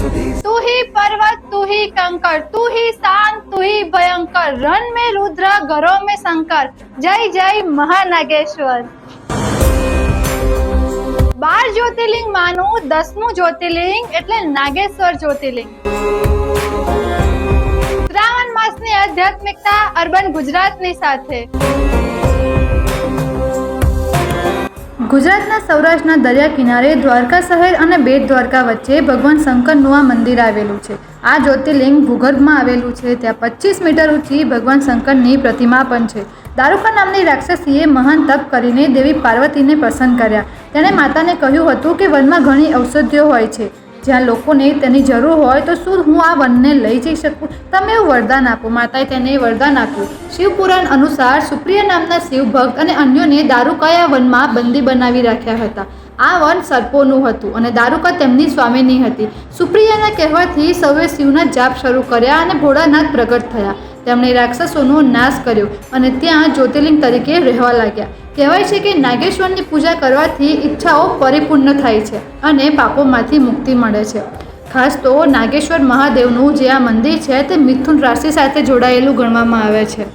સુધી. તું હી પર્વત, તું હી કંકર, તું હી શાંત તું હી ભયંકર. રન મે રુદ્ર, ઘરો મે શંકર. જય જય બાર જ્યોતિર્લિંગ માનું, દસમું જ્યોતિર્લિંગ એટલે નાગેશ્વર જ્યોતિર્લિંગ. શ્રાવણ માસની આધ્યાત્મિકતા અર્બન ગુજરાતની સાથે. ગુજરાતના સૌરાષ્ટ્રના દરિયા કિનારે દ્વારકા શહેર અને બેટ દ્વારકા વચ્ચે ભગવાન શંકરનું આ મંદિર આવેલું છે. આ જ્યોતિર્લિંગ ભૂગર્ભમાં આવેલું છે. ત્યાં પચીસ મીટર ઊંચી ભગવાન શંકરની પ્રતિમા પણ છે. દારૂકા નામની રાક્ષસીએ મહાન તપ કરીને દેવી પાર્વતીને પ્રસન્ન કર્યા. તેણે માતાને કહ્યું હતું કે વનમાં ઘણી ઔષધિઓ હોય છે. જ્યાં લોકોને તેની જરૂર હોય તો શું હું આ વનને લઈ જઈ શકું? તમે એવું વરદાન આપો, માતાએ તેને વરદાન આપ્યું. શિવપુરાણ અનુસાર સુપ્રિય નામના શિવભક્ત અને અન્યોને દારૂકાયા વનમાં બંદી બનાવી રાખ્યા હતા. આ વન સર્પોનું હતું અને દારૂકા તેમની સ્વામીની હતી. સુપ્રિયાના કહેવાથી સૌએ શિવના જાપ શરૂ કર્યા અને ભોળાનાથ પ્રગટ થયા. તેમણે રાક્ષસોનો નાશ કર્યો અને ત્યાં જ્યોતિર્લિંગ તરીકે રહેવા લાગ્યા. કહેવાય છે કે નાગેશ્વરની પૂજા કરવાથી ઈચ્છાઓ પરિપૂર્ણ થાય છે અને પાપોમાંથી મુક્તિ મળે છે. ખાસ તો નાગેશ્વર મહાદેવનું જે આ મંદિર છે તે મિથુન રાશિ સાથે જોડાયેલું ગણવામાં આવે છે.